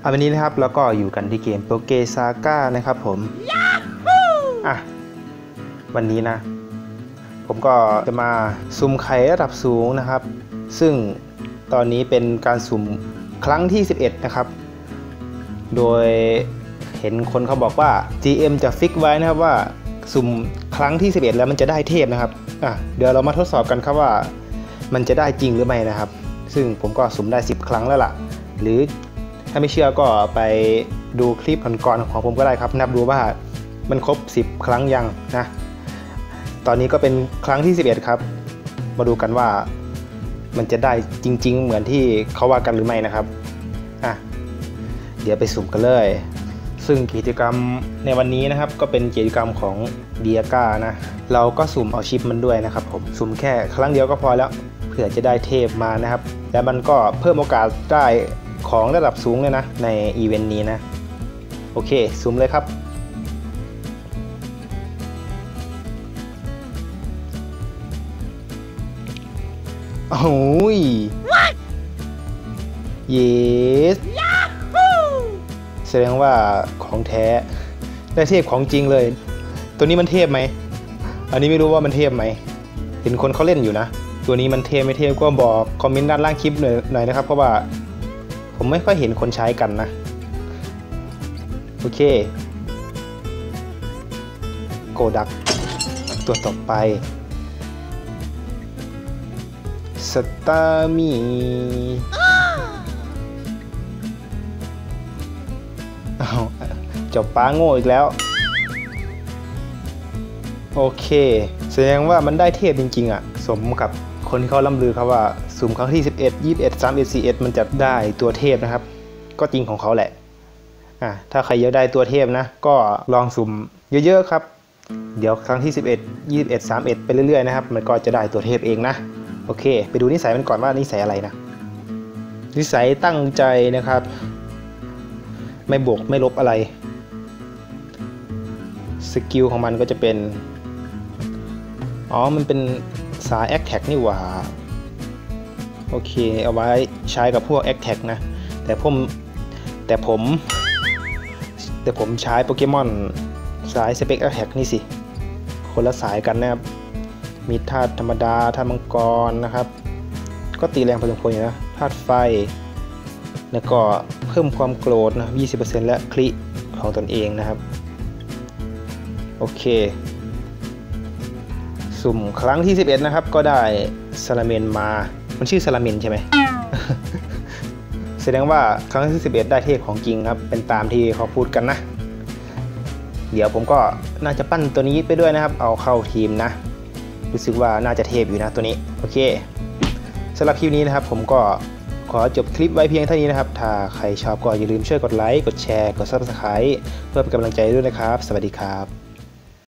เอาวันนี้นะครับแล้วก็อยู่กันที่เกมโปเกซาก้านะครับผมอะวันนี้นะ ผมก็จะมาสุ่มไข่ระดับสูงนะครับ ซึ่งตอนนี้เป็นการสุ่มครั้งที่ 11 นะครับ โดยเห็นคนเขาบอกว่า GM จะฟิกไว้นะครับว่าสุ่มครั้งที่ 11 แล้วมันจะได้เทพนะครับอะเดี๋ยวเรามาทดสอบกันครับว่า มันจะได้จริงหรือไม่นะครับ ซึ่งผมก็สุ่มได้ 10 ครั้งแล้วล่ะ หรือ ถ้าไม่เชื่อก็ไปดูคลิปก่อนๆของผมก็ได้ครับ นับดูว่ามันครบ 10 ครั้งยังนะ ตอนนี้ก็เป็นครั้งที่ 11 ครับ มาดูกันว่ามันจะได้จริง ๆ เหมือนที่เขาว่ากันหรือไม่นะครับอะเดี๋ยวไปสุ่มกันเลย ซึ่งกิจกรรมในวันนี้นะครับ ก็เป็นกิจกรรมของเดียก้านะ เราก็สุ่มเอาชิปมันด้วยนะครับผม สุ่มแค่ครั้งเดียวก็พอแล้ว เผื่อจะได้เทพมานะครับ แล้วมันก็เพิ่มโอกาสได้ ของระดับสูงเลยนะ ในอีเวนต์นี้นะ โอเคสุ่มเลยครับ โอ้ยเยสแสดงว่าของแท้ ได้เทพของจริงเลย ตัวนี้มันเทพไหม อันนี้ไม่รู้ว่ามันเทพไหม เห็นคนเขาเล่นอยู่นะ ตัวนี้มันเทพไม่เทพก็บอกคอมเมนต์ด้านล่างคลิปหน่อยหน่อยนะครับ เพราะว่า ผมไม่ค่อยเห็นคนใช้กันนะ โอเค โกดัก ตัวต่อไปสตามีอ้าวเจ้าป้าโง่อีกแล้ว โอเค แสดงว่ามันได้เทพจริงๆอะ สมกับ คนที่เขาล่ำลือครับว่าสุ่มครั้งที่ 11 21 31 41 มันจะได้ตัวเทพนะครับ ก็จริงของเขาแหละอะถ้าใครอยากได้ตัวเทพนะ ก็ลองสุ่มเยอะๆครับ เดี๋ยวครั้งที่ 11 21 31 ไปเรื่อยๆนะครับ มันก็จะได้ตัวเทพเองนะ โอเค ไปดูนิสัยมันก่อนว่านิสัยอะไรนะ นิสัยตั้งใจนะครับ ไม่บวกไม่ลบอะไร สกิลของมันก็จะเป็น อ๋อ มันเป็น สาย a c t a c นี่หว่า โอเค เอาไว้ใช้กับพวก a c t a c นะ แต่ผม แต่ผม แต่ผมใช้โปเกมอนสาย Spec a t t a c นี่สิ คนละสายกันนะครับ มีธาตุธรรมดาธาตุมังกรนะครับ ก็ตีแรงพอสมควรอยู่นะธาตุไฟ แล้วก็เพิ่มความโกรธนะ 20%และคลิของตนเองนะครับ โอเค สุ่มครั้งที่ 11 นะครับ ก็ได้ซาลาเมนมา มันชื่อซาลาเมนใช่ไหมแสดงว่าครั้งที่ 11 ได้เทพของจริงครับ เป็นตามที่เขาพูดกันนะ เดี๋ยวผมก็น่าจะปั้นตัวนี้ไปด้วยนะครับ เอาเข้าทีมนะ รู้สึกว่าน่าจะเทพอยู่นะตัวนี้ โอเคสำหรับคลิปนี้นะครับ ผมก็ขอจบคลิปไว้เพียงเท่านี้นะครับ ถ้าใครชอบก็อย่าลืมช่วยกดไลค์ กดแชร์ กด Subscribe เพื่อเป็นกำลังใจด้วยนะครับ สวัสดีครับ